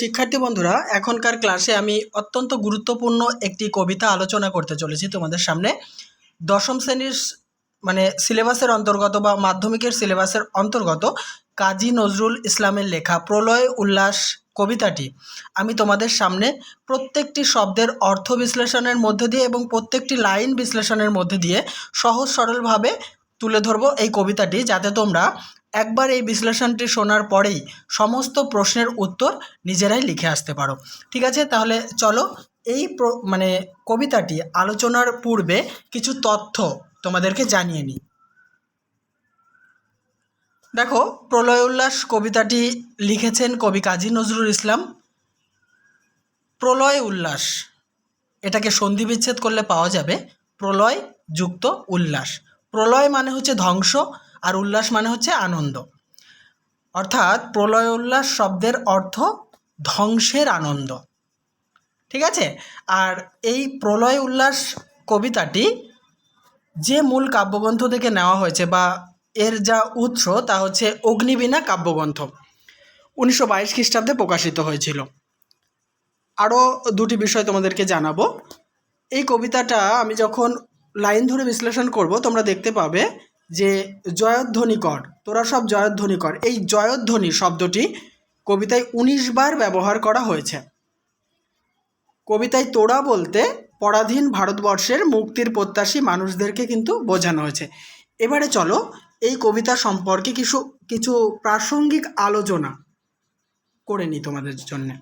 শিক্ষার্থী বন্ধুরা, এখনকার ক্লাসে আমি অত্যন্ত গুরুত্বপূর্ণ একটি কবিতা আলোচনা করতে চলেছি তোমাদের সামনে। দশম শ্রেণির মানে সিলেবাসের অন্তর্গত বা মাধ্যমিকের সিলেবাসের অন্তর্গত কাজী নজরুল ইসলামের লেখা প্রলয় উল্লাস কবিতাটি। আমি তোমাদের সামনে প্রত্যেকটি শব্দের অর্থ বিশ্লেষণের মধ্যে দিয়ে এবং প্রত্যেকটি লাইন বিশ্লেষণের মধ্যে দিয়ে সহজ সরলভাবে তুলে ধরবো এই কবিতাটি, যাতে তোমরা একবার এই বিশ্লেষণটি শোনার পরেই সমস্ত প্রশ্নের উত্তর নিজেরাই লিখে আসতে পারো। ঠিক আছে? তাহলে চলো এই মানে কবিতাটি আলোচনার পূর্বে কিছু তথ্য তোমাদেরকে জানিয়ে নিই। দেখো প্রলয় উল্লাস কবিতাটি লিখেছেন কবি কাজী নজরুল ইসলাম। প্রলয় উল্লাস এটাকে সন্ধি বিচ্ছেদ করলে পাওয়া যাবে। প্রলয় যুক্ত উল্লাস। প্রলয় মানে হচ্ছে ধ্বংস আর উল্লাস মানে হচ্ছে আনন্দ। অর্থাৎ প্রলয় উল্লাস শব্দের অর্থ ধ্বংসের আনন্দ। ঠিক আছে? আর এই প্রলয় উল্লাস কবিতাটি যে মূল কাব্যগ্রন্থ থেকে নেওয়া হয়েছে বা এর যা উৎস তা হচ্ছে অগ্নিবীণা কাব্যগ্রন্থ। উনিশশো বাইশ খ্রিস্টাব্দে প্রকাশিত হয়েছিল। আরও দুটি বিষয় তোমাদেরকে জানাব। এই কবিতাটা আমি যখন লাইন ধরে বিশ্লেষণ করব, তোমরা দেখতে পাবে যে জয়ধ্বনি কর, তোরা সব জয়ধ্বনি কর। এই জয়ধ্বনি শব্দটি কবিতায় উনিশ বার ব্যবহার করা হয়েছে। কবিতায় তোরা বলতে পরাধীন ভারতবর্ষের মুক্তির প্রত্যাশী মানুষদেরকে কিন্তু বোঝানো হয়েছে। এবারে চলো এই কবিতা সম্পর্কে কিছু কিছু প্রাসঙ্গিক আলোচনা করে নিই তোমাদের জন্যে।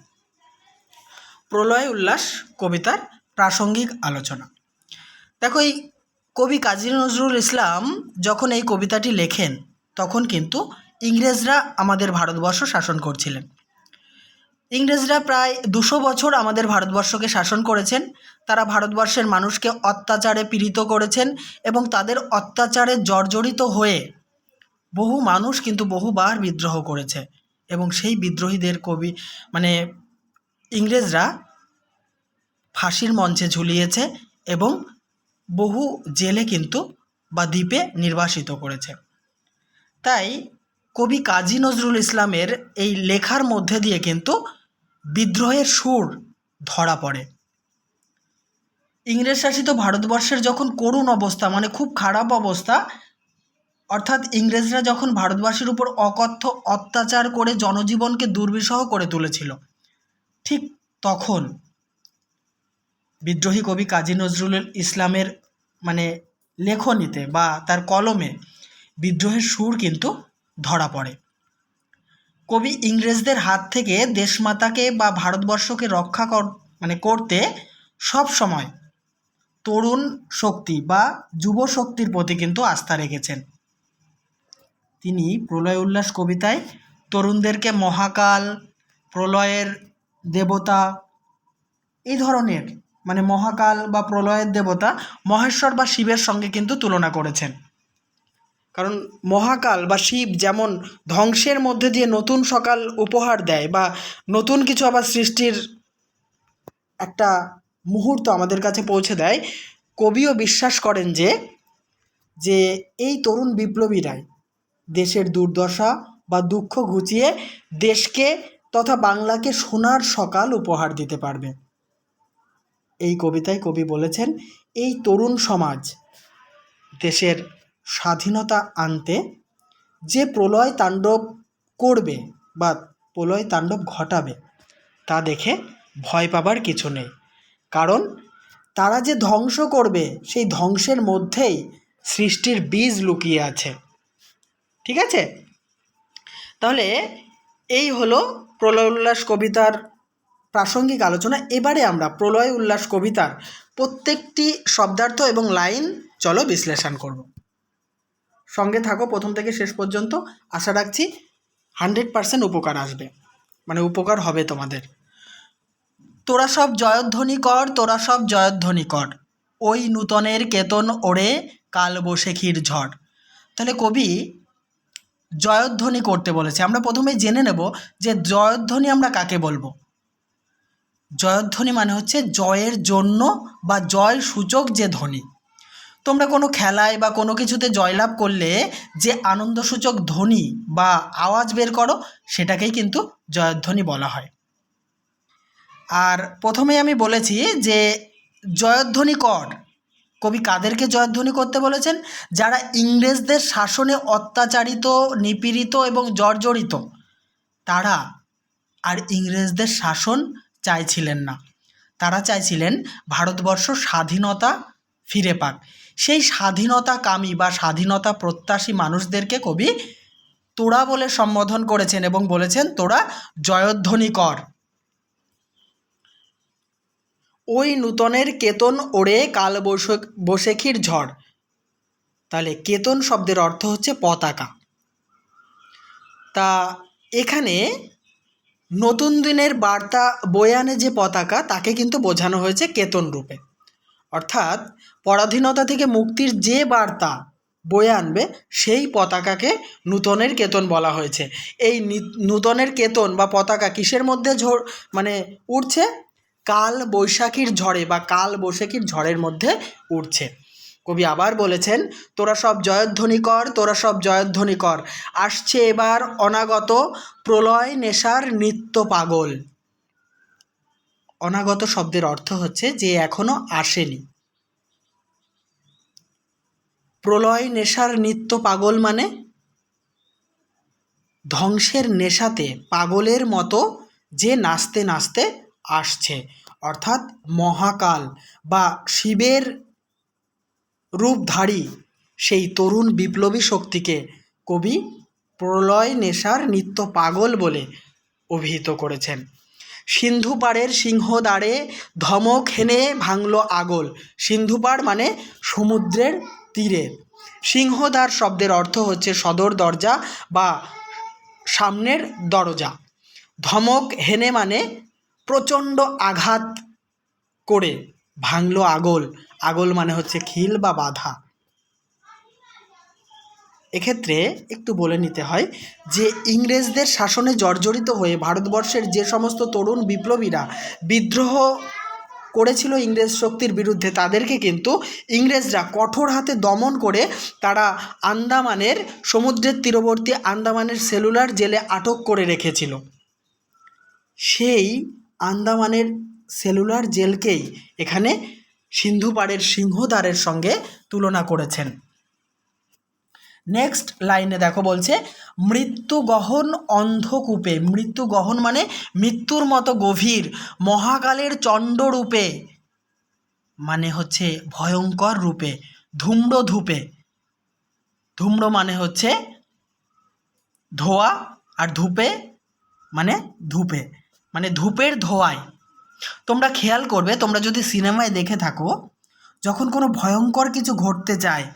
প্রলয় উল্লাস কবিতার প্রাসঙ্গিক আলোচনা। দেখো এই কবি কাজী নজরুল ইসলাম যখন এই কবিতাটি লেখেন, তখন কিন্তু ইংরেজরা আমাদের ভারতবর্ষ শাসন করছিলেন। ইংরেজরা প্রায় দুশো বছর আমাদের ভারতবর্ষকে শাসন করেছেন। তারা ভারতবর্ষের মানুষকে অত্যাচারে পীড়িত করেছেন এবং তাদের অত্যাচারে জর্জরিত হয়ে বহু মানুষ কিন্তু বহুবার বিদ্রোহ করেছে এবং সেই বিদ্রোহীদের কবি মানে ইংরেজরা ফাঁসির মঞ্চে ঝুলিয়েছে এবং বহু জেলে কিন্তু বা দ্বীপে নির্বাসিত করেছে। তাই কবি কাজী নজরুল ইসলামের এই লেখার মধ্যে দিয়ে কিন্তু বিদ্রোহের সুর ধরা পড়ে। ইংরেজ শাসিত ভারতবর্ষের যখন করুণ অবস্থা মানে খুব খারাপ অবস্থা, অর্থাৎ ইংরেজরা যখন ভারতবাসীর উপর অকথ্য অত্যাচার করে জনজীবনকে দুর্বিষহ করে তুলেছিল, ঠিক তখন বিদ্রোহী কবি কাজী নজরুল ইসলামের মানে লেখনীতে বা তার কলমে বিদ্রোহের সুর কিন্তু ধরা পড়ে। কবি ইংরেজদের হাত থেকে দেশমাতাকে বা ভারতবর্ষকে রক্ষা কর মানে করতে সব সময় তরুণ শক্তি বা যুব শক্তির প্রতি কিন্তু আস্থা রেখেছেন। তিনি প্রলয় উল্লাস কবিতায় তরুণদেরকে মহাকাল, প্রলয়ের দেবতা, এই ধরনের মানে মহাকাল বা প্রলয়ের দেবতা মহেশ্বর বা শিবের সঙ্গে কিন্তু তুলনা করেছেন। কারণ মহাকাল বা শিব যেমন ধ্বংসের মধ্যে দিয়ে নতুন সকাল উপহার দেয় বা নতুন কিছু আবার সৃষ্টির একটা মুহূর্ত আমাদের কাছে পৌঁছে দেয়, কবিও বিশ্বাস করেন যে যে এই তরুণ বিপ্লবীরাই দেশের দুর্দশা বা দুঃখ ঘুচিয়ে দেশকে তথা বাংলাকে সোনার সকাল উপহার দিতে পারবে। এই কবিতায় কবি বলেছেন, এই তরুণ সমাজ দেশের স্বাধীনতা আনতে যে প্রলয় তাণ্ডব করবে বা প্রলয় তাণ্ডব ঘটাবে, তা দেখে ভয় পাবার কিছু নেই। কারণ তারা যে ধ্বংস করবে, সেই ধ্বংসের মধ্যেই সৃষ্টির বীজ লুকিয়ে আছে। ঠিক আছে? তাহলে এই হলো প্রলয় উল্লাস কবিতার প্রাসঙ্গিক আলোচনা। এবারে আমরা প্রলয় উল্লাস কবিতার প্রত্যেকটি শব্দার্থ এবং লাইন চলো বিশ্লেষণ করব। সঙ্গে থাকো, প্রথম থেকে শেষ পর্যন্ত। আশা রাখছি হান্ড্রেড পারসেন্ট উপকার আসবে। মানে উপকার হবে তোমাদের। তোরা সব জয়ধ্বনি কর, তোরা সব জয়ধ্বনি কর। ওই নূতনের কেতন ওড়ে, কাল বৈশাখীর ঝড়। তাহলে কবি জয়ধ্বনি করতে বলেছে। আমরা প্রথমে জেনে নেব যে জয়ধ্বনি আমরা কাকে বলব। জয়ধ্বনি মানে হচ্ছে জয়ের জন্য বা জয় সূচক যে ধ্বনি। তোমরা কোনো খেলায় বা কোনো কিছুতে জয়লাভ করলে যে আনন্দসূচক ধ্বনি বা আওয়াজ বের করো, সেটাকেই কিন্তু জয়ধ্বনি বলা হয়। আর প্রথমেই আমি বলেছি যে জয়ধ্বনি কর। কবি কাদেরকে জয়ধ্বনি করতে বলেছেন? যারা ইংরেজদের শাসনে অত্যাচারিত, নিপীড়িত এবং জর্জরিত, তারা আর ইংরেজদের শাসন চাইছিলেন না। তারা চাইছিলেন ভারতবর্ষ স্বাধীনতা ফিরে পাক। সেই স্বাধীনতাকামী বা স্বাধীনতা প্রত্যাশী মানুষদেরকে কবি তোরা বলে সম্বোধন করেছেন এবং বলেছেন, তোরা জয়ধ্বনি কর ওই নূতনের কেতন ওড়ে কাল বৈশাখ বৈশাখীর ঝড়। তাহলে কেতন শব্দের অর্থ হচ্ছে পতাকা। তা এখানে নতুন দিনের বার্তা বয়ে আনে যে পতাকা, তাকে কিন্তু বোঝানো হয়েছে কেতন রূপে। অর্থাৎ পরাধীনতা থেকে মুক্তির যে বার্তা বয়ে আনবে, সেই পতাকাকে নূতনের কেতন বলা হয়েছে। এই নূতনের কেতন বা পতাকা কিসের মধ্যে ঝড় মানে উঠছে কাল বৈশাখীর ঝড়ে বা কাল বৈশাখীর ঝড়ের মধ্যে উঠছে কবি আবার বলেছেন, তোরা সব জয়ধ্বনি কর, তোরা সব জয়ধ্বনি কর। আসছে এবার অনাগত প্রলয় নেশার নিত্য পাগল। অনাগত শব্দের অর্থ হচ্ছে যে এখনও আসেনি। প্রলয় নেশার নিত্য পাগল মানে ধ্বংসের নেশাতে পাগলের মতো যে নাচতে নাচতে আসছে। অর্থাৎ মহাকাল বা শিবের রূপধারী সেই তরুণ বিপ্লবী শক্তিকে কবি প্রলয় নেশার নিত্য পাগল বলে অভিহিত করেছেন। সিন্ধু পাড়ের সিংহদ্বারে ধমক হেনে ভাঙল আগল। সিন্ধু পাড় মানে সমুদ্রের তীরে। সিংহদ্বার শব্দের অর্থ হচ্ছে সদর দরজা বা সামনের দরজা। ধমক হেনে মানে প্রচণ্ড আঘাত করে ভাঙলো আগল। আগল মানে হচ্ছে খিল বা বাধা। এক্ষেত্রে একটু বলে নিতে হয় যে ইংরেজদের শাসনে জর্জরিত হয়ে ভারতবর্ষের যে সমস্ত তরুণ বিপ্লবীরা বিদ্রোহ করেছিল ইংরেজ শক্তির বিরুদ্ধে, তাদেরকে কিন্তু ইংরেজরা কঠোর হাতে দমন করে তারা আন্দামানের সমুদ্রের তীরবর্তী আন্দামানের সেলুলার জেলে আটক করে রেখেছিল। সেই আন্দামানের সেলুলার জেলকেই এখানে সিন্ধু পাড়ের সিংহদ্বারের সঙ্গে তুলনা করেছেন। নেক্সট লাইনে দেখো বলছে মৃত্যু গহন অন্ধকূপে। মৃত্যু গহন মানে মৃত্যুর মতো গভীর, মহাকালের চণ্ডরূপে। মানে হচ্ছে ভয়ঙ্কর রূপে ধূম্র ধূপে ধূম্র মানে হচ্ছে ধোয়া, আর ধূপে মানে ধূপে। মানে ধূপের ধোঁয়ায়। তোমরা খেয়াল করবে, তোমরা যদি সিনেমায় দেখে থাকো, যখন কোনো ভয়ঙ্কর কিছু ঘটতে চায়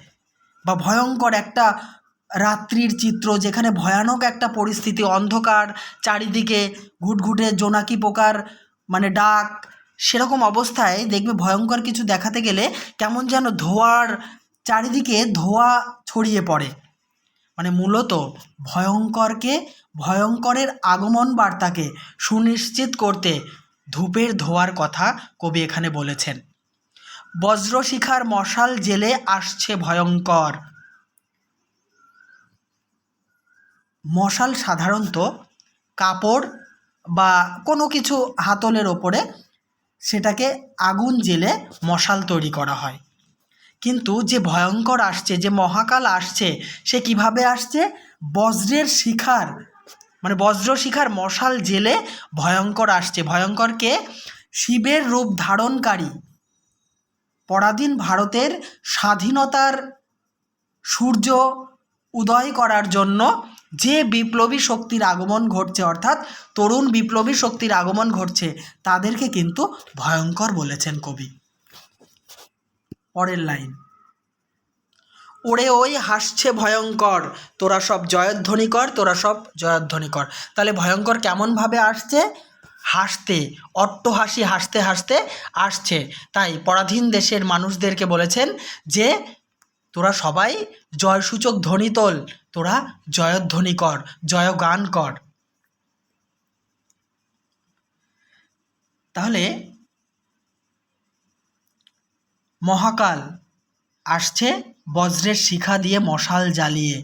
বা ভয়ঙ্কর একটা রাত্রির চিত্র যেখানে ভয়ানক একটা পরিস্থিতি, অন্ধকার, চারিদিকে ঘুটঘুটে জোনাকি পোকার মানে ডাক, সেরকম অবস্থায় দেখবে ভয়ঙ্কর কিছু দেখাতে গেলে কেমন যেন ধোঁয়ার চারিদিকে ধোঁয়া ছড়িয়ে পড়ে। মানে মূলত ভয়ঙ্করকে, ভয়ঙ্করের আগমন বার্তাকে সুনিশ্চিত করতে ধূপের ধোয়ার কথা কবি এখানে বলেছেন। বজ্রশিখার মশাল জেলে আসছে ভয়ঙ্কর। মশাল সাধারণত কাপড় বা কোনো কিছু হাতলের ওপরে সেটাকে আগুন জেলে মশাল তৈরি করা হয়। কিন্তু যে ভয়ঙ্কর আসছে, যে মহাকাল আসছে, সে কীভাবে আসছে? বজ্রের শিখার মানে বজ্র শিখার মশাল জেলে ভয়ঙ্কর আসছে। ভয়ঙ্করকে শিবের রূপ ধারণকারী। পরাধীন ভারতের স্বাধীনতার সূর্য উদয় করার জন্য যে বিপ্লবী শক্তির আগমন ঘটছে, অর্থাৎ তরুণ বিপ্লবী শক্তির আগমন ঘটছে, তাদেরকে কিন্তু ভয়ঙ্কর বলেছেন কবি। পরের লাইন ওরে ওই হাসছে ভয়ঙ্কর। তোরা সব জয়ধ্বনি কর, তোরা সব জয়ধ্বনি কর। তাহলে ভয়ঙ্কর কেমনভাবে আসছে? হাসতে, অট্টহাসি হাসতে হাসতে আসছে। তাই পরাধীন দেশের মানুষদেরকে বলেছেন যে, তোরা সবাই জয়সূচক ধ্বনি তোল, তোরা জয়ধ্বনি কর, জয়গান কর। তাহলে মহাকাল আসছে বজ্রের শিখা দিয়ে মশাল জ্বালিয়ে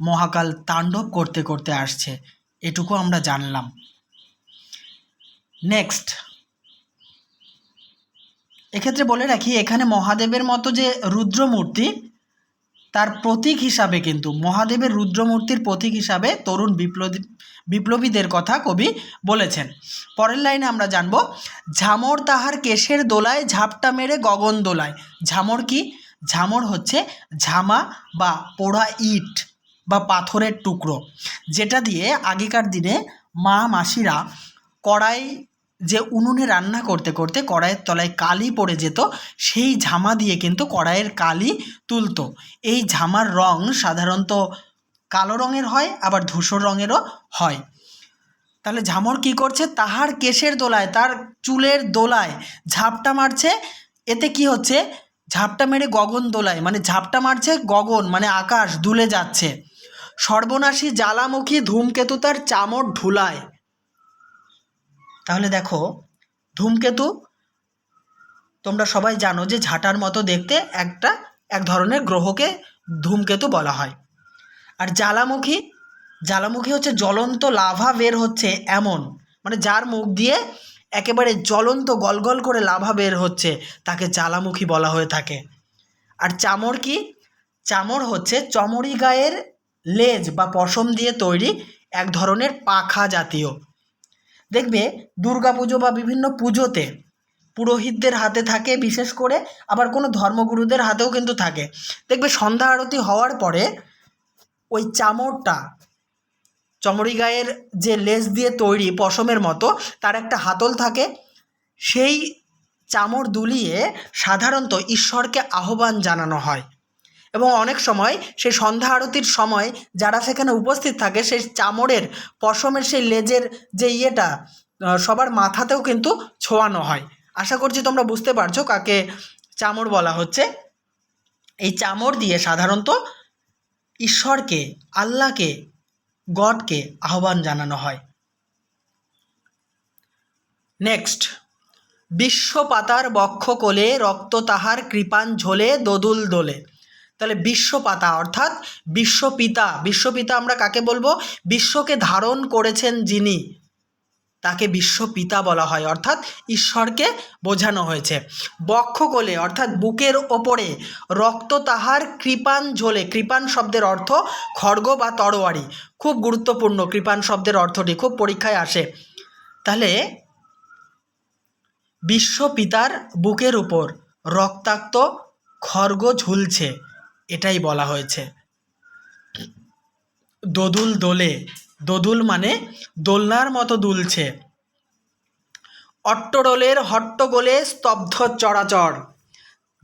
মহাকাল তাণ্ডব করতে করতে আসছে। এটুকু আমরা জানলাম। নেক্সট এক্ষেত্রে বলে রাখি, এখানে মহাদেবের মতো যে রুদ্রমূর্তি, তার প্রতীক হিসাবে কিন্তু, মহাদেবের রুদ্রমূর্তির প্রতীক হিসাবে তরুণ বিপ্লবী, বিপ্লবীদের কথা কবি বলেছেন। পরের লাইনে আমরা জানব, ঝামর তাহার কেশের দোলায় ঝাপটা মেরে গগন দোলায়। ঝামর কি? ঝামর হচ্ছে ঝামা বা পোড়া ইট বা পাথরের টুকরো। যেটা দিয়ে আগেকার দিনে মা মাসিরা কড়াই যে উনুনে রান্না করতে করতে কড়াইয়ের তলায় কালি পড়ে যেত, সেই ঝামা দিয়ে কিন্তু কড়াইয়ের কালি তুলতো। এই ঝামার রং সাধারণত কালো রঙের হয়, আবার ধূসর রঙেরও হয়। তাহলে ঝামর কি করছে? তাহার কেশের দোলায়, তার চুলের দোলায় ঝাপটা মারছে। এতে কি হচ্ছে? ঝাপটা মেরে গগন দোলায় মানে ঝাপটা মারছে গগন মানে আকাশ দুলে যাচ্ছে। সর্বনাশী জ্বালামুখী ধূমকেতু তার চামর ঢুলায়। তাহলে দেখো, ধূমকেতু, তোমরা সবাই জানো যে ঝাঁটার মতো দেখতে একটা, এক ধরনের গ্রহকে ধূমকেতু বলা হয়। আর জ্বালামুখী জ্বালামুখী হচ্ছে জ্বলন্ত লাভা বের হচ্ছে এমন মানে যার মুখ দিয়ে একেবারে জ্বলন্ত গলগল করে লাভা বের হচ্ছে, তাকে জ্বালামুখী বলা হয়ে থাকে। আর চামর কি? চামর হচ্ছে চমড়ি গায়ের লেজ বা পশম দিয়ে তৈরি এক ধরনের পাখা জাতীয়। দেখবে, দুর্গাপুজো বা বিভিন্ন পুজোতে পুরোহিতদের হাতে থাকে, বিশেষ করে আবার কোনো ধর্মগুরুদের হাতেও কিন্তু থাকে। দেখবে, সন্ধ্যা আরতি হওয়ার পরে ওই চামড়টা চমড়ি গায়ের যে লেজ দিয়ে তৈরি পশমের মতো, তার একটা হাতল থাকে। সেই চামড় দুলিয়ে সাধারণত ঈশ্বরকে আহ্বান জানানো হয়। এবং অনেক সময় সেই সন্ধ্যা আরতির সময় যারা সেখানে উপস্থিত থাকে, সেই চামড়ের, পশমের সেই লেজের যে ইয়েটা সবার মাথাতেও কিন্তু ছোঁয়ানো হয়। আশা করছি তোমরা বুঝতে পারছ কাকে চামড় বলা হচ্ছে। এই চামড় দিয়ে সাধারণত ঈশ্বরকে, আল্লাহকে গডকে আহ্বান জানানো হয়। নেক্সট বিশ্বপাতার বক্ষ কোলে রক্ত তাহার কৃপান ঝোলে দোদুল দোলে। তাহলে বিশ্বপাতা অর্থাৎ বিশ্বপিতা বিশ্বপিতা আমরা কাকে বলব? বিশ্বকে ধারণ করেছেন যিনি। তাকে বিশ্বপিতা বলা হয়। অর্থাৎ ঈশ্বরকে বোঝানো হয়েছে। বক্ষকোলে অর্থাৎ বুকের ওপরে রক্ত তাহার কৃপান ঝোলে। কৃপান শব্দের অর্থ খড়গ বা তরোয়ারি। খুব গুরুত্বপূর্ণ কৃপান শব্দের অর্থটি খুব পরীক্ষায় আসে। তাহলে বিশ্বপিতার বুকের উপর রক্তাক্ত খড়গ ঝুলছে, এটাই বলা হয়েছে। দোদুল দোলে দোদুল মানে দোলনার মতো দুলছে। অট্টরোলের হট্টগোলে স্তব্ধ চরাচর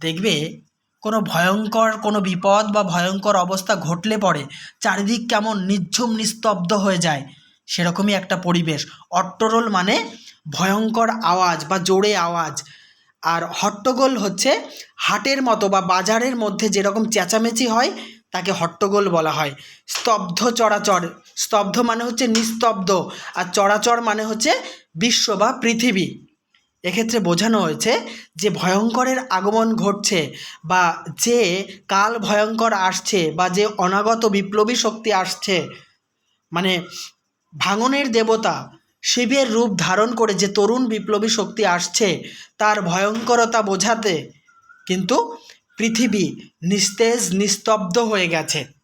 দেখবে, কোনো ভয়ঙ্কর, কোনো বিপদ বা ভয়ঙ্কর অবস্থা ঘটলে পড়ে চারিদিক কেমন নিঝুম, নিস্তব্ধ হয়ে যায়। সেরকমই একটা পরিবেশ। অট্টরোল মানে ভয়ঙ্কর আওয়াজ বা জোরে আওয়াজ। আর হট্টগোল হচ্ছে হাটের মতো বা বাজারের মধ্যে যেরকম চেঁচামেচি হয় তাকে হট্টগোল বলা হয়। স্তব্ধ চরাচর। স্তব্ধ মানে হচ্ছে নিস্তব্ধ আর চরাচর মানে হচ্ছে বিশ্ব বা পৃথিবী। এক্ষেত্রে বোঝানো হয়েছে যে ভয়ঙ্করের আগমন ঘটছে বা যে কাল ভয়ঙ্কর আসছে বা যে অনাগত বিপ্লবী শক্তি আসছে। মানে ভাঙনের দেবতা শিবের রূপ ধারণ করে যে তরুণ বিপ্লবী শক্তি আসছে, তার ভয়ঙ্করতা বোঝাতে কিন্তু পৃথিবী নিস্তেজ, নিস্তব্ধ হয়ে গেছে।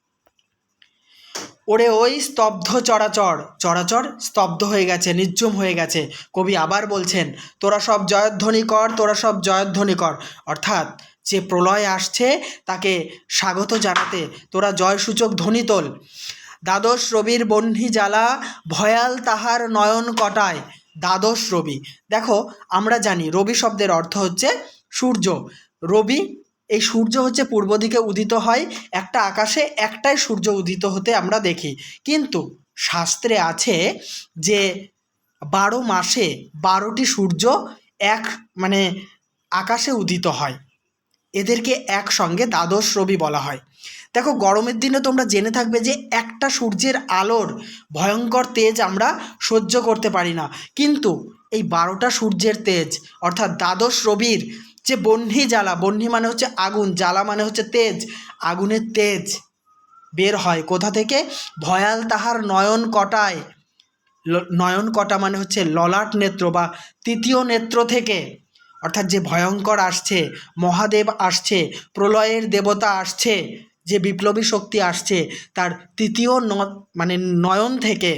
ওরে ওই স্তব্ধ চরাচর চরাচর স্তব্ধ হয়ে গেছে নির্জুম হয়ে গেছে। কবি আবার বলছেন, তোরা সব জয়ধ্বনি কর, তোরা সব জয়ধ্বনি কর। অর্থাৎ যে প্রলয় আসছে, তাকে স্বাগত জানাতে তোরা জয়সূচক ধ্বনি তোল। দ্বাদশ রবির বহ্নি জ্বালা, ভয়াল তাহার নয়ন কটায়। দ্বাদশ রবি। দেখো, আমরা জানি রবি শব্দের অর্থ হচ্ছে সূর্য। রবি এই সূর্য হচ্ছে পূর্ব দিকে উদিত হয়, একটা আকাশে একটাই সূর্য উদিত হতে আমরা দেখি। কিন্তু শাস্ত্রে আছে যে বারো মাসে বারোটি সূর্য এক মানে আকাশে উদিত হয়। এদেরকে একসঙ্গে দ্বাদশ রবি বলা হয়। দেখো, গরমের দিনে তোমরা জেনে থাকবে যে একটা সূর্যের আলোর ভয়ঙ্কর তেজ আমরা সহ্য করতে পারি না। কিন্তু এই বারোটা সূর্যের তেজ, অর্থাৎ দ্বাদশ রবির যে বহ্নি জ্বালা বহ্নি মানে হচ্ছে আগুন, জ্বালা মানে হচ্ছে তেজ, আগুনের তেজ বের হয় কোথা থেকে? ভয়াল তাহার নয়ন কটায় নয়ন কটা মানে হচ্ছে ললাট নেত্র বা তৃতীয় নেত্র থেকে। অর্থাৎ যে ভয়ঙ্কর আসছে, মহাদেব আসছে, প্রলয়ের দেবতা আসছে, যে বিপ্লবী শক্তি আসছে, তার তৃতীয় ন মানে নয়ন থেকে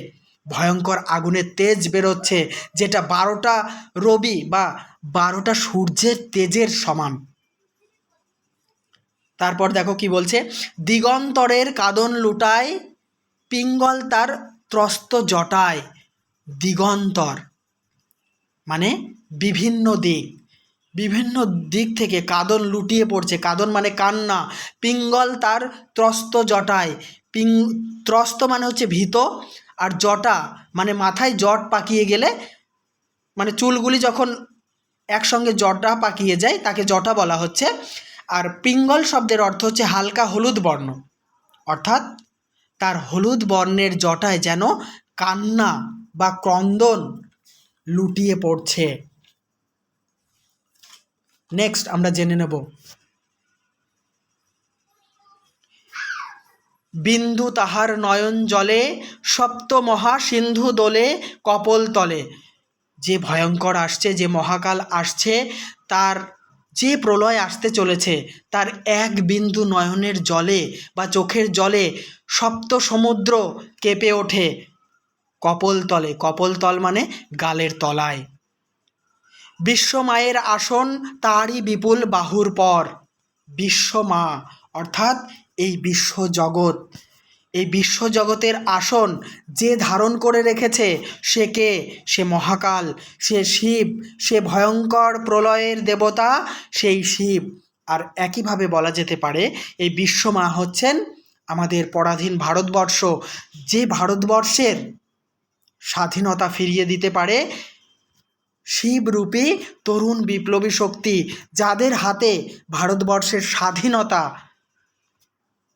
ভয়ঙ্কর আগুনের তেজ বেরোচ্ছে, যেটা বারোটা রবি বা বারোটা সূর্যের তেজের সমান। তারপর দেখো কি বলছে, দিগন্তরের কাদন লুটায়, পিঙ্গল তার ত্রস্ত জটায়। দিগন্তর মানে বিভিন্ন দিক। বিভিন্ন দিক থেকে কাদন লুটিয়ে পড়ছে। কাদন মানে কান্না। পিঙ্গল তার ত্রস্ত জটায়। পিং, ত্রস্ত মানে হচ্ছে ভীত, আর জটা মানে মাথায় জট পাকিয়ে গেলে মানে চুলগুলি যখন একসঙ্গে জটা পাকিয়ে যায়, তাকে জটা বলা হচ্ছে। আর পিঙ্গল শব্দের অর্থ হচ্ছে হালকা হলুদ বর্ণ। অর্থাৎ তার হলুদ বর্ণের জটায় যেন কান্না বা ক্রন্দন লুটিয়ে পড়ছে। নেক্সট আমরা জেনে নেব। বিন্দু তাহার নয়ন জলে, সপ্ত মহা সিন্ধু দোলে, কপল তলে। যে ভয়ঙ্কর আসছে, যে মহাকাল আসছে, তার যে প্রলয় আসতে চলেছে, তার এক বিন্দু নয়নের জলে বা চোখের জলে সপ্ত সমুদ্র কেঁপে ওঠে কপল তলে। কপল তল মানে গালের তলায়। বিশ্বমায়ের আসন তারই বিপুল বাহুর পর। বিশ্বমা অর্থাৎ এই বিশ্বজগৎ এই বিশ্বজগতের আসন যে ধারণ করে রেখেছে, সে কে? সে মহাকাল, সে শিব, সে ভয়ঙ্কর প্রলয়ের দেবতা, সেই শিব। আর একইভাবে বলা যেতে পারে, এই বিশ্বমা হচ্ছেন আমাদের পরাধীন ভারতবর্ষ। যে ভারতবর্ষের স্বাধীনতা ফিরিয়ে দিতে পারে শিবরূপী তরুণ বিপ্লবী শক্তি, যাদের হাতে ভারতবর্ষের স্বাধীনতা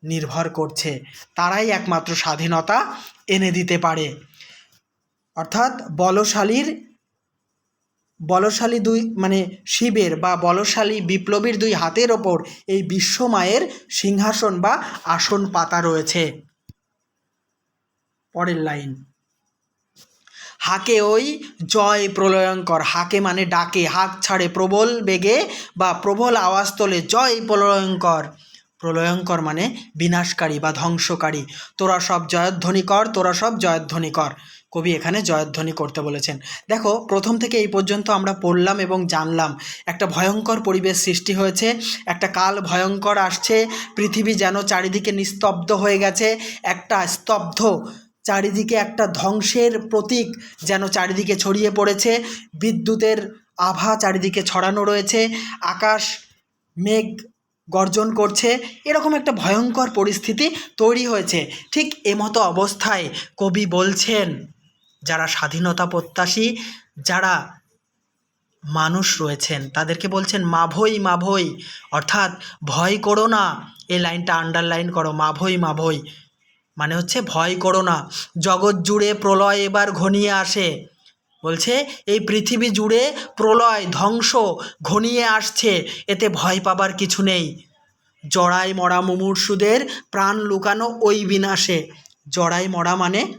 নির্ভর করছে। তারাই একমাত্র স্বাধীনতা এনে দিতে পারে। অর্থাৎ বলশালীর, বলশালী দুই মানে শিবের বা বলশালী বিপ্লবীর দুই হাতের ওপর এই বিশ্বমায়ের সিংহাসন বা আসন পাতা রয়েছে। পরের লাইন। হাকে ওই জয় প্রলয়ঙ্কর, হাকে মানে ডাকে, হাক ছাড়ে প্রবল বেগে বা প্রবল আওয়াজ তোলে জয় প্রলয়ঙ্কর। প্রলয়ঙ্কর মানে বিনাশকারী বা ধ্বংসকারী। তোরা সব জয়ধ্বনি কর তোরা সব জয়ধ্বনি কর কবি এখানে জয়ধ্বনি করতে বলেছেন। দেখো, প্রথম থেকে এই পর্যন্ত আমরা পড়লাম এবং জানলাম। একটা ভয়ঙ্কর পরিবেশ সৃষ্টি হয়েছে, একটা কাল ভয়ঙ্কর আসছে, পৃথিবী যেন চারিদিকে নিস্তব্ধ হয়ে গেছে, একটা স্তব্ধ, চারিদিকে একটা ধ্বংসের প্রতীক যেন চারিদিকে ছড়িয়ে পড়েছে, বিদ্যুতের আভা চারিদিকে ছড়ানো রয়েছে, আকাশ, মেঘ গর্জন করছে। এরকম একটা ভয়ঙ্কর পরিস্থিতি তৈরি হয়েছে। ঠিক এমতো অবস্থায় কবি বলছেন, যারা স্বাধীনতা প্রত্যাশী, যারা মানুষ রয়েছেন, তাদেরকে বলছেন, মাভই মাভই, অর্থাৎ ভয় করো না এই লাইনটা আন্ডারলাইন করো, মাভই মাভই। মানে হচ্ছে, ভয় করো না, জগৎ জুড়ে প্রলয় এবার ঘনিয়ে আসে। বলছে, এই পৃথিবী জুড়ে প্রলয়, ধ্বংস ঘনিয়ে আসছে, এতে ভয় পাবার কিছু নেই। জড়াই মরা মুমূর্ষুদের প্রাণ লুকানো ওই বিনাশে। জড়াই মরা মানে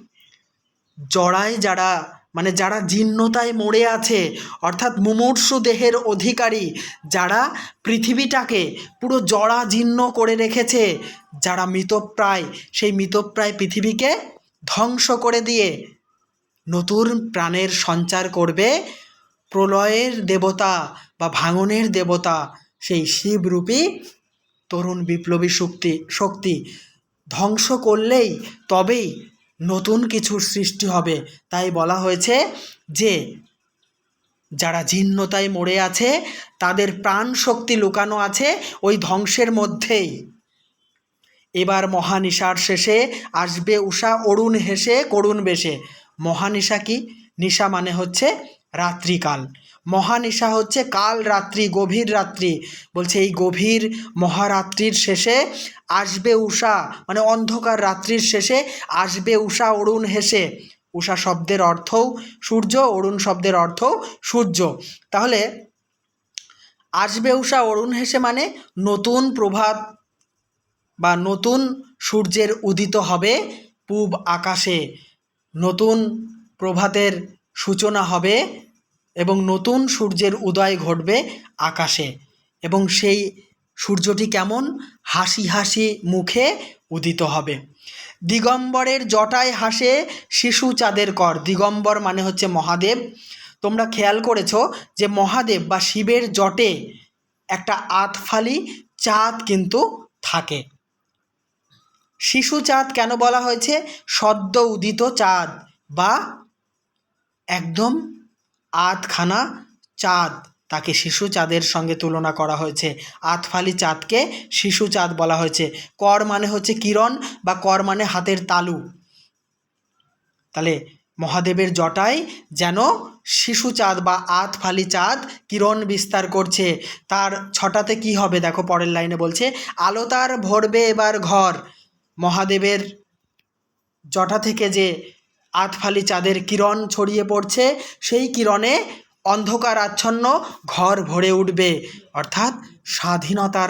জড়াই যারা মানে যারা জীর্ণতায় মরে আছে, অর্থাৎ মুমূর্ষু দেহের অধিকারী, যারা পৃথিবীটাকে পুরো জড়া জীর্ণ করে রেখেছে, যারা মৃতপ্রায়, সেই মৃতপ্রায় পৃথিবীকে ধ্বংস করে দিয়ে নতুন প্রাণের সঞ্চার করবে প্রলয়ের দেবতা বা ভাঙনের দেবতা, সেই শিবরূপী তরুণ বিপ্লবী শক্তি শক্তি। ধ্বংস করলেই তবেই নতুন কিছুর সৃষ্টি হবে। তাই বলা হয়েছে যে, যারা জীর্ণতায় মরে আছে, তাদের প্রাণ শক্তি লুকানো আছে ওই ধ্বংসের মধ্যেই। এবার মহানিশার শেষে আসবে উষা অরুণ হেসে করুণ বেশে। মহানিশা কি? নিশা মানে হচ্ছে রাত্রিকাল। মহানিশা হচ্ছে কাল রাত্রি, গভীর রাত্রি। বলছে এই গভীর মহারাত্রির শেষে আসবে উষা মানে অন্ধকার রাত্রির শেষে আসবে উষা, অরুণ হেসে। উষা শব্দের অর্থও সূর্য, অরুণ শব্দের অর্থও সূর্য। তাহলে আসবে উষা, অরুণ হেসে মানে নতুন প্রভাত বা নতুন সূর্যের উদিত হবে পূব আকাশে। নতুন প্রভাতের সূচনা হবে এবং নতুন সূর্যের উদয় ঘটবে আকাশে। এবং সেই সূর্যটি কেমন? হাসি হাসি মুখে উদিত হবে। দিগম্বরের জটায় হাসে শিশু চাঁদের কর। দিগম্বর মানে হচ্ছে মহাদেব। তোমরা খেয়াল করেছ যে মহাদেব বা শিবের জটে একটা আতফালি চাঁদ কিন্তু থাকে। শিশু চাঁদ কেন বলা হয়েছে? সদ্য উদিত চাঁদ বা একদম আধখানা চাঁদ। তাকে শিশু চাঁদের সঙ্গে তুলনা করা হয়েছে। আতফালি চাঁদকে শিশু চাঁদ বলা হয়েছে। কর মানে হচ্ছে কিরণ বা কর মানে হাতের তালু। তাহলে মহাদেবের জটায় যেন শিশু চাঁদ বা আতফালি চাঁদ কিরণ বিস্তার করছে। তার ছটাতে কি হবে? দেখো পরের লাইনে বলছে, আলো তার ভরবে এবার ঘর। মহাদেবের জটা থেকে যে আতফালি চাঁদের কিরণ ছড়িয়ে পড়ছে, সেই কিরণে অন্ধকার আচ্ছন্ন ঘর ভরে উঠবে। অর্থাৎ স্বাধীনতার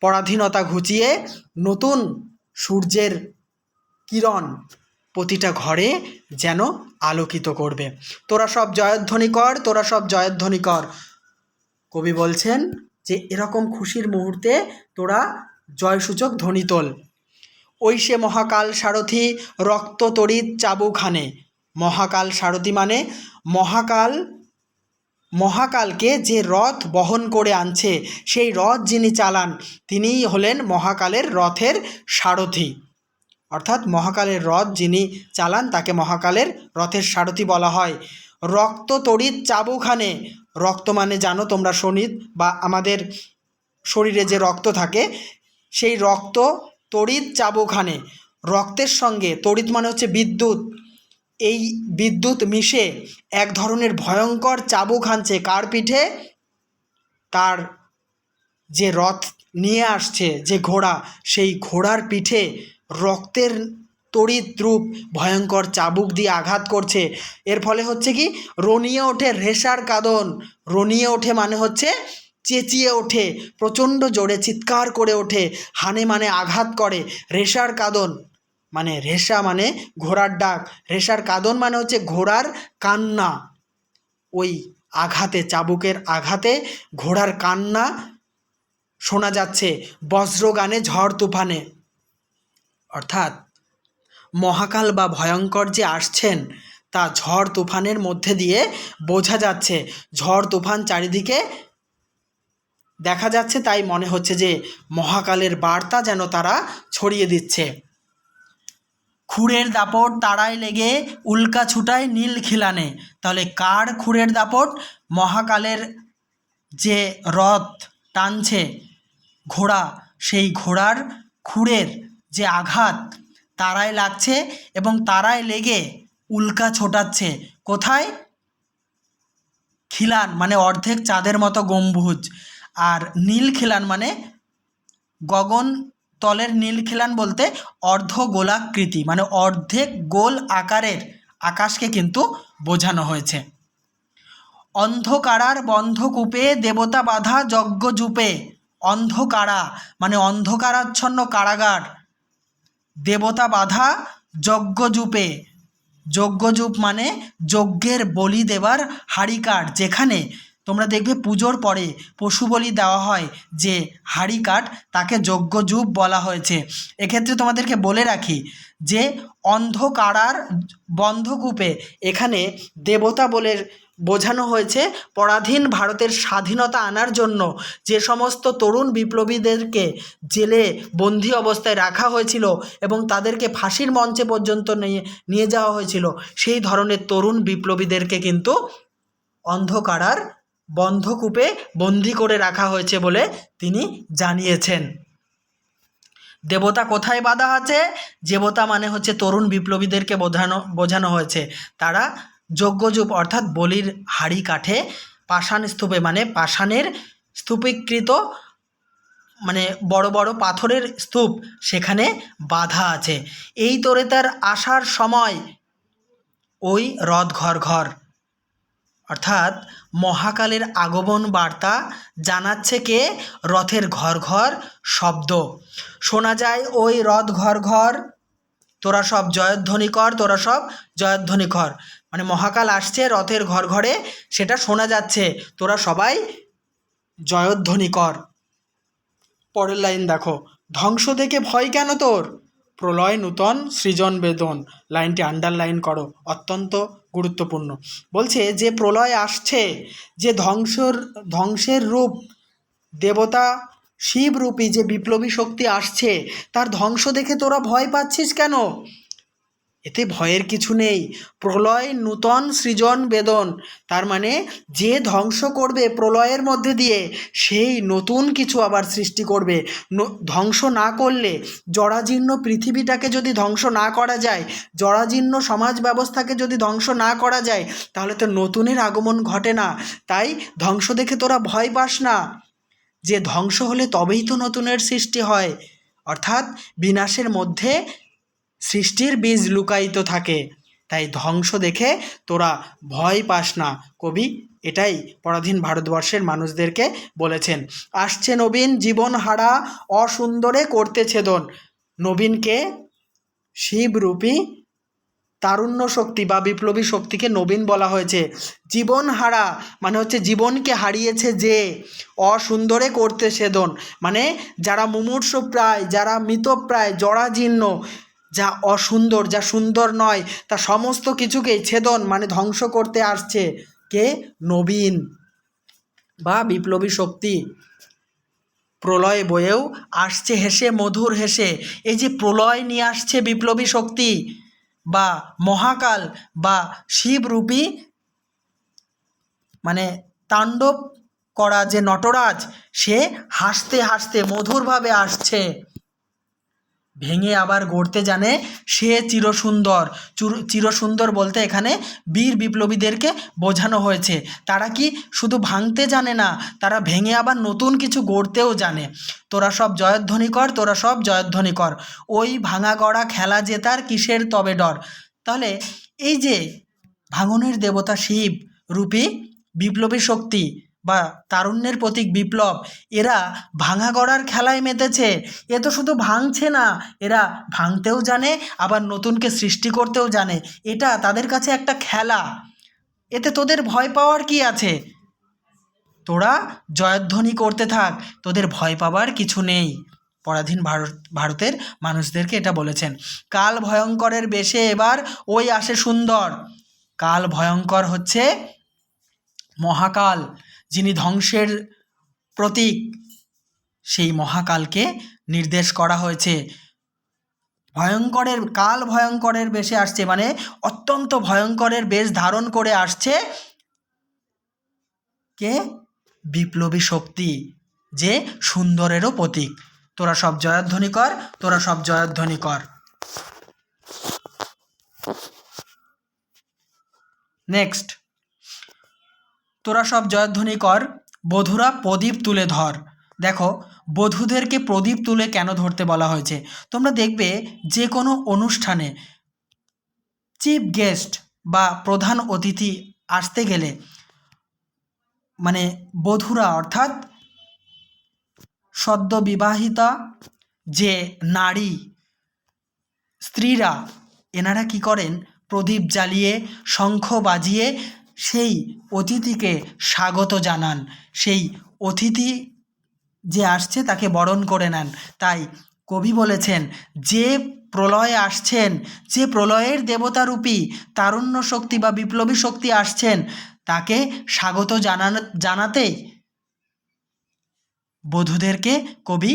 পরাধীনতা ঘুচিয়ে নতুন সূর্যের কিরণ প্রতিটা ঘরে যেন আলোকিত করবে। তোরা সব জয়ধ্বনি কর, তোরা সব জয়ধ্বনি কর। কবি বলছেন যে, এরকম খুশির মুহূর্তে তোরা জয়সূচক ধ্বনি তোল। ওই সে মহাকাল সারথি রক্ত তড়িৎ চাবুখানে মহাকাল সারথি মানে মহাকাল, মহাকালকে যে রথ বহন করে আনছে, সেই রথ যিনি চালান, তিনিই হলেন মহাকালের রথের সারথি। অর্থাৎ মহাকালের রথ যিনি চালান, তাকে মহাকালের রথের সারথি বলা হয়। রক্ত তড়িৎ চাবুখানে রক্ত মানে জানো তোমরা শনিত বা আমাদের শরীরে যে রক্ত থাকে, সেই রক্ত তড়িৎ চাবুখানে রক্তের সঙ্গে, তড়িৎ মানে হচ্ছে বিদ্যুৎ, এই বিদ্যুৎ মিশে এক ধরনের ভয়ঙ্কর চাবুক আনছে কার পিঠে? তার যে রথ নিয়ে আসছে, যে ঘোড়া, সেই ঘোড়ার পিঠে রক্তের তড়িৎ ভয়ঙ্কর চাবুক দিয়ে আঘাত করছে। এর ফলে হচ্ছে কি? রনিয়ে ওঠে রেশার কাদন। রনিয়ে ওঠে মানে হচ্ছে চেঁচিয়ে ওঠে, প্রচণ্ড জোরে চিৎকার করে ওঠে, হানে মানে আঘাত করে, রেশার কাদন। মানে রেশা মানে ঘোড়ার ডাক, রেশার কাদন মানে হচ্ছে ঘোড়ার কান্না। ওই আঘাতে, চাবুকের আঘাতে ঘোড়ার কান্না শোনা যাচ্ছে, বজ্রগানে ঝড় তুফানে। অর্থাৎ মহাকাল বা ভয়ঙ্কর যে আসছেন, তা ঝড় তুফানের মধ্যে দিয়ে বোঝা যাচ্ছে, ঝড় তুফান চারিদিকে দেখা যাচ্ছে তাই মনে হচ্ছে যে মহাকালের বার্তা যেন তারা ছড়িয়ে দিচ্ছে। খুরের দাপট তারায় লেগে উল্কা ছুটায় নীল খিলানে। তাহলে কার খুরের দাপট? মহাকালের যে রথ টানছে ঘোড়া, সেই ঘোড়ার খুরের যে আঘাত তারায় লাগছে এবং তারায় লেগে উল্কা ছোটাচ্ছে। কোথায়? খিলান মানে অর্ধেক চাঁদের মতো গম্বুজ। আর নীল খিলান মানে গগন তলের নীল খিলান বলতে অর্ধ গোলাকৃতি মানে অর্ধেক গোল আকারের আকাশকে কিন্তু বোঝানো হয়েছে। অন্ধকারার বন্ধকূপে দেবতা বাধা যজ্ঞজূপে অন্ধকারা মানে অন্ধকারাচ্ছন্ন কারাগার, দেবতা বাধা যজ্ঞজূপে যজ্ঞজূপ মানে যজ্ঞের বলি দেবার হাড়িকাঠ যেখানে তোমরা দেখবে পুজোর পরে পশু বলি দেওয়া হয় যে হাড়ি কাঠ তাকে যজ্ঞযুপ বলা হয়েছে। এক্ষেত্রে তোমাদেরকে বলে রাখি যে অন্ধকারার বন্ধকূপে এখানে দেবতা বলে বোঝানো হয়েছে পরাধীন ভারতের স্বাধীনতা আনার জন্য। যে সমস্ত তরুণ বিপ্লবীদেরকে জেলে বন্দি অবস্থায় রাখা হয়েছিল এবং তাদেরকে ফাঁসির মঞ্চে পর্যন্ত নিয়ে নিয়ে যাওয়া হয়েছিল, সেই ধরনের তরুণ বিপ্লবীদেরকে কিন্তু অন্ধকারার বন্ধকূপে বন্দি করে রাখা হয়েছে বলে তিনি জানিয়েছেন। দেবতা কোথায় বাধা আছে? দেবতা মানে হচ্ছে তরুণ বিপ্লবীদেরকে বোঝানো বোঝানো হয়েছে। তারা যজ্ঞযুপ অর্থাৎ বলির হাড়ি কাঠে পাষাণ স্তূপে মানে পাষাণের স্তূপীকৃত মানে বড় বড় পাথরের স্তূপ সেখানে বাধা আছে। এই তোরে তার আসার সময় ওই রথ ঘর ঘর অর্থাৎ মহাকালের আগমন বার্তা জানাচ্ছে কে? রথের ঘর ঘর শব্দ। শোনা যায় ওই রথ ঘর ঘর। তোরা সব জয়ধ্বনি কর তোরা সব জয়ধ্বনি কর মানে মহাকাল আসছে, রথের ঘর ঘরে সেটা শোনা যাচ্ছে। তোরা সবাই জয়ধ্বনি কর পরের লাইন দেখো। ধ্বংস দেখে ভয় কেন তোর? প্রলয় নূতন, সৃজন বেদন। লাইনটি আন্ডারলাইন করো, অত্যন্ত গুরুত্বপূর্ণ। বলছে, যে প্রলয় আসছে, যে ধ্বংসর, ধ্বংসের রূপ, দেবতা শিবরূপী যে বিপ্লবী শক্তি আসছে, তার ধ্বংস দেখে তোরা ভয় পাচ্ছিস কেন? এতে ভয়ের কিছু নেই। প্রলয় নূতন সৃজন বেদন। তার মানে যে ধ্বংস করবে প্রলয়ের মধ্যে দিয়ে, সেই নতুন কিছু আবার সৃষ্টি করবে। ধ্বংস না করলে জরাজীর্ণ পৃথিবীটাকে যদি ধ্বংস না করা যায়, জরাজীর্ণ সমাজ ব্যবস্থাকে যদি ধ্বংস না করা যায়, তাহলে তো নতুনের আগমন ঘটে না। তাই ধ্বংস দেখে তোরা ভয় পাস না। যে ধ্বংস হলে তবেই তো নতুনের সৃষ্টি হয়। অর্থাৎ বিনাশের মধ্যে সৃষ্টির বীজ লুকায়িত থাকে। তাই ধ্বংস দেখে তোরা ভয় পাস না, কবি। এটাই পরাধীন ভারতবর্ষের মানুষদেরকে বলেছেন। আসছে নবীন জীবন হারা অসুন্দরে করতে ছেদন। নবীনকে শিবরূপী তারুণ্য শক্তি বা বিপ্লবী শক্তিকে নবীন বলা হয়েছে। জীবন হারা মানে হচ্ছে জীবনকে হারিয়েছে যে, অসুন্দরে করতে সেদন মানে যারা মুমূর্ষ প্রায়, যারা মৃতপ্রায় জরাজীর্ণ যা অসুন্দর, যা সুন্দর নয়, তা সমস্ত কিছুকেই ছেদন মানে ধ্বংস করতে আসছে। কে? নবীন বা বিপ্লবী শক্তি। প্রলয় বয়েও আসছে হেসে, মধুর হেসে। এই যে প্রলয় নিয়ে আসছে বিপ্লবী শক্তি বা মহাকাল বা শিবরূপী মানে তাণ্ডব করা যে নটরাজ, সে হাসতে হাসতে মধুরভাবে আসছে। ভেঙে আবার গড়তে জানে সে চিরসুন্দর। চুর- চিরসুন্দর বলতে এখানে বীর বিপ্লবীদেরকে বোঝানো হয়েছে। তারা কি শুধু ভাঙতে জানে না, তারা ভেঙে আবার নতুন কিছু গড়তেও জানে। তোরা সব জয়ধ্বনি কর, তোরা সব জয়ধ্বনি কর। ওই ভাঙা গড়া খেলা জেতার কিসের তবে ডর। তাহলে এই যে ভাঙনের দেবতা শিব রূপী বিপ্লবী শক্তি বা তারুণ্যের প্রতীক বিপ্লব, এরা ভাঙা গড়ার খেলায় মেতেছে। এ তো শুধু ভাঙছে না, এরা ভাঙতেও জানে, আবার নতুনকে সৃষ্টি করতেও জানে। এটা তাদের কাছে একটা খেলা। এতে তোদের ভয় পাওয়ার কি আছে? তোরা জয়ধ্বনি করতে থাক, তোদের ভয় পাওয়ার কিছু নেই। পরাধীন ভারত, ভারতের মানুষদেরকে এটা বলেছেন। কাল ভয়ঙ্করের বেশে এবার ওই আসে সুন্দর। কাল ভয়ঙ্কর হচ্ছে মহাকাল। যিনি ধ্বংসের প্রতীক, সেই মহাকালকে নির্দেশ করা হয়েছে। ভয়ঙ্করের, কাল ভয়ঙ্করের বেশে আসছে মানে অত্যন্ত ভয়ঙ্করের বেশ ধারণ করে আসছে কে? বিপ্লবী শক্তি, যে সুন্দরেরও প্রতীক। তোরা সব জয়ধ্বনি কর, তোরা সব জয়ধ্বনি কর। নেক্সট তোরা সব জয়ধ্বনি কর, বধুরা প্রদীপ তুলে ধর। দেখো, বধূদেরকে প্রদীপ তুলে কেন ধরতে বলা হয়েছে? তোমরা দেখবে যে কোনো অনুষ্ঠানে চিফ গেস্ট বা প্রধান অতিথি আসতে গেলে মানে বধূরা অর্থাৎ সদ্য বিবাহিতা যে নারী স্ত্রীরা, এনারা কি করেন? প্রদীপ জ্বালিয়ে, শঙ্খ বাজিয়ে সেই অতিথিকে স্বাগত জানান। সেই অতিথি যে আসছে তাকে বরণ করে নেন। তাই কবি বলেছেন, যে প্রলয়ে আসছেন, যে প্রলয়ের দেবতারূপী, তারুণ্য শক্তি বা বিপ্লবী শক্তি আসছেন, তাকে স্বাগত জানানো জানাতেই বধূদেরকে কবি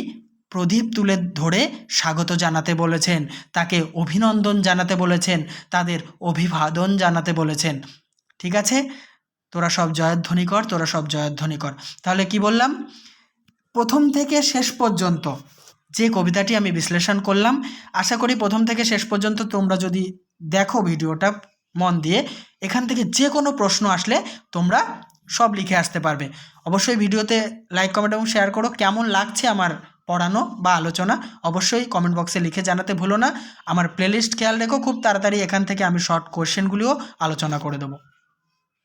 প্রদীপ তুলে ধরে স্বাগত জানাতে বলেছেন, তাকে অভিনন্দন জানাতে বলেছেন, তাদের অভিবাদন জানাতে বলেছেন। ঠিক আছে? তোরা সব জয়ধ্বনি কর, তোরা সব জয়ধ্বনি কর। তাহলে কি বললাম? প্রথম থেকে শেষ পর্যন্ত যে কবিতাটি আমি বিশ্লেষণ করলাম, আশা করি প্রথম থেকে শেষ পর্যন্ত তোমরা যদি দেখো ভিডিওটা মন দিয়ে, এখান থেকে যে কোনো প্রশ্ন আসলে তোমরা সব লিখে আসতে পারবে। অবশ্যই ভিডিওতে লাইক কমেন্ট এবং শেয়ার করো। কেমন লাগছে আমার পড়ানো বা আলোচনা, অবশ্যই কমেন্ট বক্সে লিখে জানাতে ভুলো না। আমার প্লেলিস্ট খেয়াল রেখো। খুব তাড়াতাড়ি এখান থেকে আমি শর্ট কোশ্চেনগুলিও আলোচনা করে দেবো।